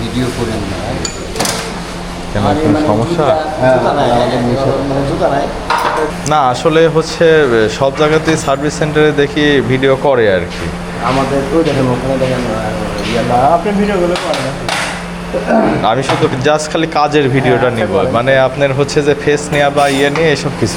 Video করেন না মানে সমস্যা? আমাদের নিষেধ। মানে না আসলে হচ্ছে সব জায়গাতেই সার্ভিস সেন্টারে দেখি ভিডিও করে আর কি। আমাদের তো দেখেন ওখানে দেখেন না আপনি ভিডিওগুলো করেন আমি শুধু জাস্ট খালি কাজের ভিডিওটা নিব। মানে আপনার হচ্ছে যে ফেস নেওয়া বা ইয়ে নিয়ে এসব কিছু।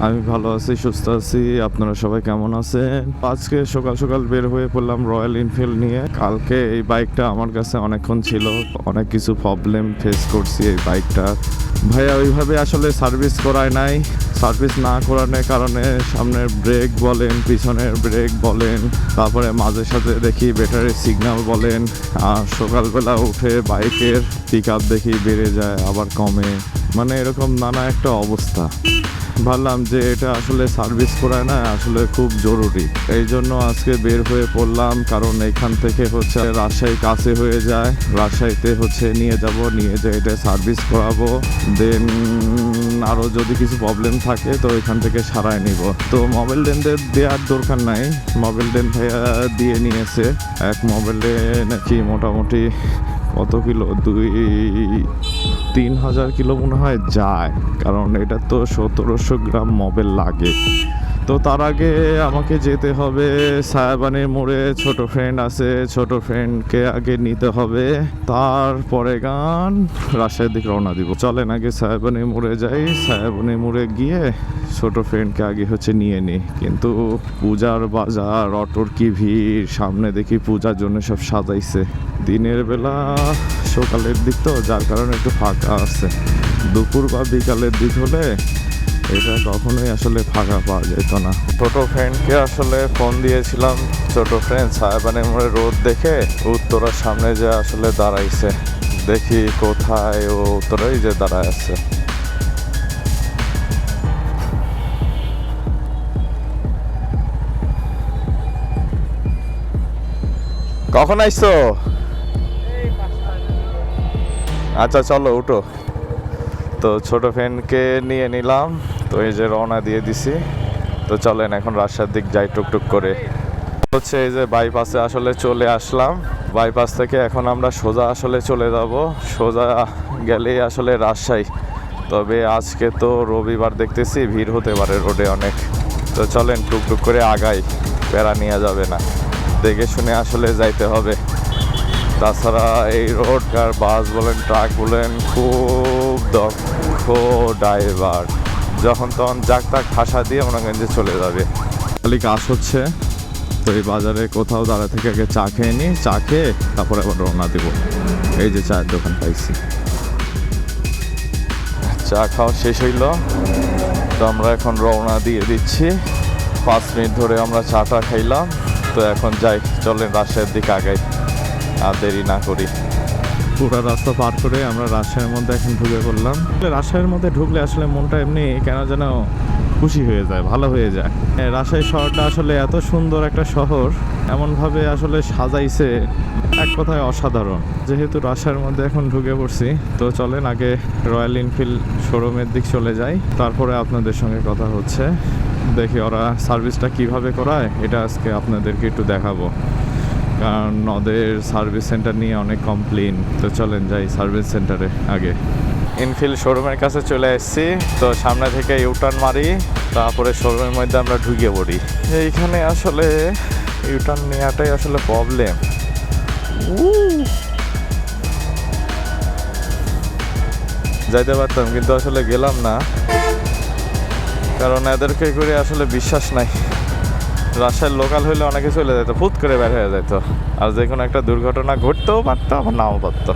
আমি ভালো আছি, সুস্থ আছি। আপনারা সবাই কেমন আছেন? আজকে সকাল সকাল বের হয়ে পড়লাম রয়্যাল এনফিল্ড নিয়ে। কালকে এই বাইকটা আমার কাছে অনেকক্ষণ ছিল। অনেক কিছু প্রবলেম ফেস করছি এই বাইকটা। ভাইয়া, ওইভাবে আসলে সার্ভিস করায় নাই। সার্ভিস না করানোর কারণে সামনের ব্রেক বলেন, পিছনের ব্রেক বলেন, তারপরে মাঝে সাথে দেখি ব্যাটারি সিগন্যাল বলেন। আর সকালবেলা উঠে বাইকের পিক দেখি বেড়ে যায়, আবার কমে। মানে এরকম নানা একটা অবস্থা। ভাবলাম যে এটা আসলে সার্ভিস করায় না, আসলে খুব জরুরি। এই জন্য আজকে বের হয়ে পড়লাম, কারণ এখান থেকে হচ্ছে রাজশাহী কাছে হয়ে যায়। রাজশাহীতে হচ্ছে নিয়ে যাব, নিয়ে যেয়ে এটা সার্ভিস করাবো। দেন আরও যদি কিছু প্রবলেম থাকে, তো এখান থেকে সারাই নিব। তো মোবাইল ডেনদের দেওয়ার দরকার নাই। মোবাইল ডেন ভাইয়া দিয়ে নিয়েছে। এক মোবাইলে নাকি মোটামুটি কত কিলো? দুই, তিন হাজার কিলো মনে হয় যায়। কারণ এটা তো সতেরোশো গ্রাম মবেল লাগে। তো তার আগে আমাকে যেতে হবে। সায়াবানের মোড়ে ছোট ফ্রেন্ড আছে, ছোট ফ্রেন্ডকে আগে নিতে হবে। তারপরে গান রাজশাহীর দিকে রওনা দিব। চলেন আগে সায়াবানের মোড়ে যাই। সায়াবানের মোড়ে গিয়ে ছোট ফ্রেন্ডকে আগে হচ্ছে নিয়ে নিই কিন্তু পূজার বাজার, অটোর কি ভিড়? সামনে দেখি পূজার জন্য সব সাজাইছে। দিনের বেলা সকালের দিক তো, যার কারণে একটু ফাঁকা আছে। দুপুর বা বিকালের দিক হলে এটা কখনোই আসলে ফাঁকা পাওয়া যেত না। ছোট ফ্রেন্ডকে আসলে ফোন দিয়েছিলাম, ছোট ফ্রেন্ড সাহেবানের মোড়ে রোদ দেখে উত্তরার সামনে যে আসলে দাঁড়াইছে, দেখি কোথায় ও উত্তরাই যে দাঁড়ায় আছে। কখন আইছো? আচ্ছা চলো, উঠো। তো ছোট ফ্রেন্ডকে নিয়ে নিলাম। তো এই যে রওনা দিয়ে দিছি। তো চলেন এখন রাজশাহীর দিক যাই টুকটুক করে। হচ্ছে এই যে বাইপাসে আসলে চলে আসলাম। বাইপাস থেকে এখন আমরা সোজা আসলে চলে যাব। সোজা গেলেই আসলে রাজশাহী। তবে আজকে তো রবিবার দেখতেছি, ভিড় হতে পারে রোডে অনেক। তো চলেন টুকটুক করে আগাই, প্যারা নেওয়া যাবে না। দেখে শুনে আসলে যাইতে হবে। তাছাড়া এই রোড আর বাস বলেন, ট্রাক বলেন, খুব দক্ষ ড্রাইভার। যখন তখন যাক তাক ফাঁসা দিয়ে মনে করেন যে চলে যাবে। খালি কাজ হচ্ছে তো এই বাজারে কোথাও দাঁড়া থেকে আগে চা খেয়ে নিই চা খেয়ে তারপরে আবার রওনা দেবো। এই যে চায়ের দোকান পাইছি। চা খাওয়া শেষ হইল তো আমরা এখন রওনা দিয়ে দিচ্ছি। পাঁচ মিনিট ধরে আমরা চাটা খাইলাম তো এখন যাই চলেন রাজশাহীর দিকে আগাই। আর দেরি না করি। পুরো রাস্তা পার করে আমরা রাজশাহীর মধ্যে এখন ঢুকে পড়লাম। রাজশাহীর মধ্যে ঢুকলে আসলে মনটা এমনি কেন যেন খুশি হয়ে যায় ভালো হয়ে যায়। হ্যাঁ, রাজশাহী শহরটা আসলে এত সুন্দর একটা শহর এমনভাবে আসলে সাজাইছে এক কথায় অসাধারণ। যেহেতু রাজশাহীর মধ্যে এখন ঢুকে পড়ছি তো চলেন আগে রয়্যাল এনফিল্ড শোরুমের দিক চলে যাই। তারপরে আপনাদের সঙ্গে কথা হচ্ছে। দেখি ওরা সার্ভিসটা কীভাবে করায় এটা আজকে আপনাদেরকে একটু দেখাবো। কারণ ওদের সার্ভিস সেন্টার নিয়ে অনেক কমপ্লেন তো চলেন যাই সার্ভিস সেন্টারে আগে। ইনফিল্ড শোরুমের কাছে চলে এসেছি। তো সামনে থেকে ইউটার্ন মারি, তারপরে শোরুমের মধ্যে আমরা ঢুকে পড়ি। এইখানে আসলে ইউটার্ন নেওয়াটাই আসলে প্রবলেম যাইতে পারতাম, কিন্তু আসলে গেলাম না। কারণ এদেরকে করে আসলে বিশ্বাস নাই। রাজশাহীর লোকাল হইলে অনেকে চলে যেত ফুট করে বের হয়ে যেত আর যে কোনো একটা দুর্ঘটনা ঘটতেও পারতো, আবার নাও পারতো।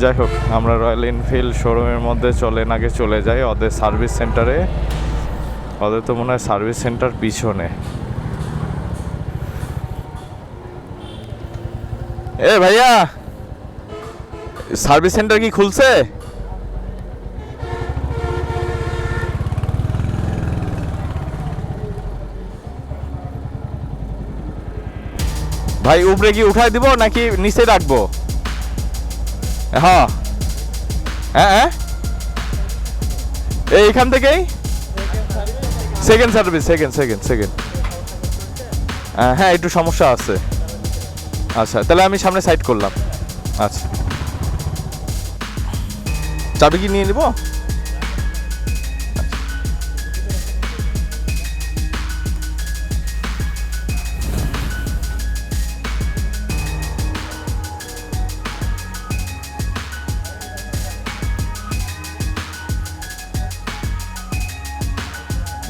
যাই হোক, আমরা রয়্যাল এনফিল্ড শোরুমের মধ্যে চলেন, আগে চলে যাই ওদের সার্ভিস সেন্টারে ওদের তো মনে হয় সার্ভিস সেন্টার পিছনে। এ ভাইয়া সার্ভিস সেন্টার কি খুলছে? ভাই, উপরে কি উঠাই দিব নাকি নিচে রাখব? হ্যাঁ। হ্যাঁ হ্যাঁ। এইখান থেকেই? Second service second second second হ্যাঁ একটু সমস্যা আছে। আচ্ছা তাহলে আমি সামনে সাইড করলাম। আচ্ছা। চাবি কি নিয়ে নিব?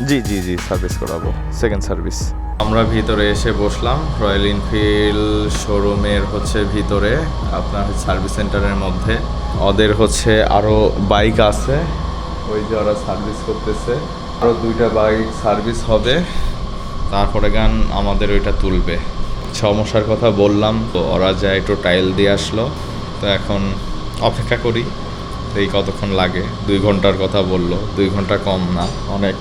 জি জি জি সার্ভিস করাবো সেকেন্ড সার্ভিস আমরা ভিতরে এসে বসলাম রয়্যাল এনফিল্ড শোরুমের হচ্ছে ভিতরে, আপনার সার্ভিস সেন্টারের মধ্যে। ওদের হচ্ছে আরও বাইক আছে, ওই যে ওরা সার্ভিস করতেছে। আরও দুইটা বাইক সার্ভিস হবে, তারপরে গান আমাদের ওইটা তুলবে। সমস্যার কথা বললাম, তো ওরা যা একটু টাইল দিয়ে আসলো, তো এখন অপেক্ষা করি, এই কতক্ষণ লাগে। দুই ঘণ্টার কথা বলল, দুই ঘণ্টা কম না, অনেক।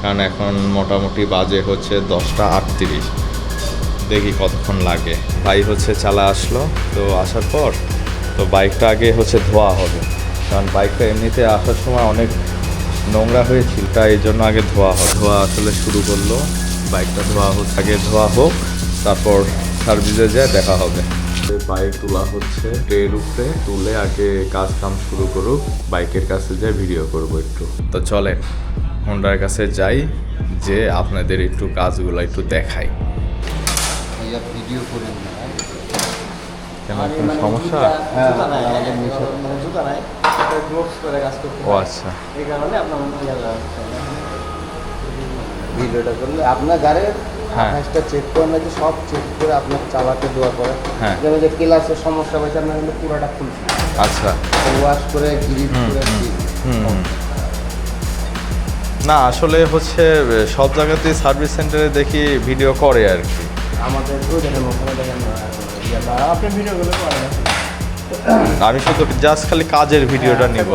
কারণ এখন মোটামুটি বাজে হচ্ছে দশটা আটত্রিশ। দেখি কতক্ষণ লাগে। ভাই হচ্ছে চালা আসলো, তো আসার পর তো বাইকটা আগে হচ্ছে ধোয়া হবে। কারণ বাইকটা এমনিতে আসার সময় অনেক নোংরা হয়েছিল, তাই এই জন্য আগে ধোয়া হবে। ধোয়া আসলে শুরু করল, বাইকটা ধোয়া হোক, আগে ধোয়া হোক, তারপর সার্ভিসে যায় দেখা হবে। বাইক তোলা হচ্ছে ট্রের উপরে তুলে আগে কাজ কাম শুরু করুক, বাইকের কাছে যায় ভিডিও করব একটু। তো চলেন হোন্ডার কাছে যাই যে আপনাদের একটু কাজগুলো একটু দেখাই। ভিডিও করেন না কেন সমস্যা? হ্যাঁ আমাদের মিশন মানে ও আচ্ছা। এই কারণে আপনার ভিডিওটা করলে আপনার গাড়ির হ্যাঁ। আঠাশটা চেক করে নাকি সব চেক করে আপনার চালাতে দেওয়া করে। হ্যাঁ। যেমন যে ক্লাসের সমস্যা হয়েছে আপনার কিন্তু পুরোটা খুলছে আচ্ছা। ওয়াশ করে গ্রিপ। না আসলে হচ্ছে সব জায়গাতেই সার্ভিস সেন্টারে দেখি ভিডিও করে আর কি। আমাদের ওই দেখেন ওখানে দেখেন আপনি ভিডিওগুলো করেন আমি শুধু জাস্ট খালি কাজের ভিডিওটা হ্যাঁ, নিব।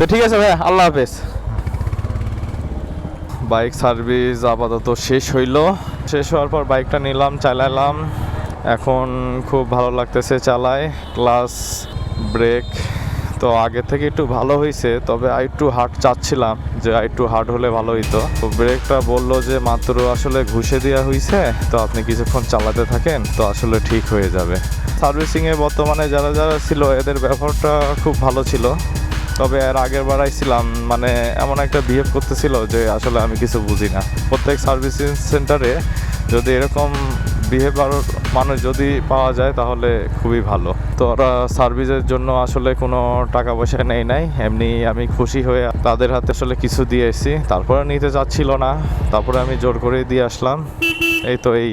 তো ঠিক আছে ভাই আল্লাহ হাফেজ। বাইক সার্ভিস আপাতত শেষ হইল। শেষ হওয়ার পর বাইকটা নিলাম, চালালাম। এখন খুব ভালো লাগতেছে চালায়, ক্লাস, ব্রেক। তো আগে থেকে একটু ভালো হয়েছে তবে আর একটু হার্ড চাচ্ছিলাম যে আর একটু হার্ড হলে ভালো হইতো। তো ব্রেকটা বলল যে, মাত্র আসলে ঘুষে দেওয়া হয়েছে তো আপনি কিছুক্ষণ চালাতে থাকেন, তো আসলে ঠিক হয়ে যাবে। সার্ভিসিংয়ে বর্তমানে যারা যারা ছিল, এদের ব্যবহারটা খুব ভালো ছিল। তবে এর আগের বার আইছিলাম মানে এমন একটা বিহেভ করতেছিল যে আসলে আমি কিছু বুঝি না। প্রত্যেক সার্ভিসিং সেন্টারে যদি এরকম বিহেভিয়ার মানুষ যদি পাওয়া যায় তাহলে খুবই ভালো। তো ওরা সার্ভিসের জন্য আসলে কোনো টাকা পয়সা নেই নাই, এমনি আমি খুশি হয়ে তাদের হাতে আসলে কিছু দিয়ে এসেছি। তারপরে নিতে চাচ্ছিল না, তারপরে আমি জোর করে দিয়ে আসলাম। এই তো এই।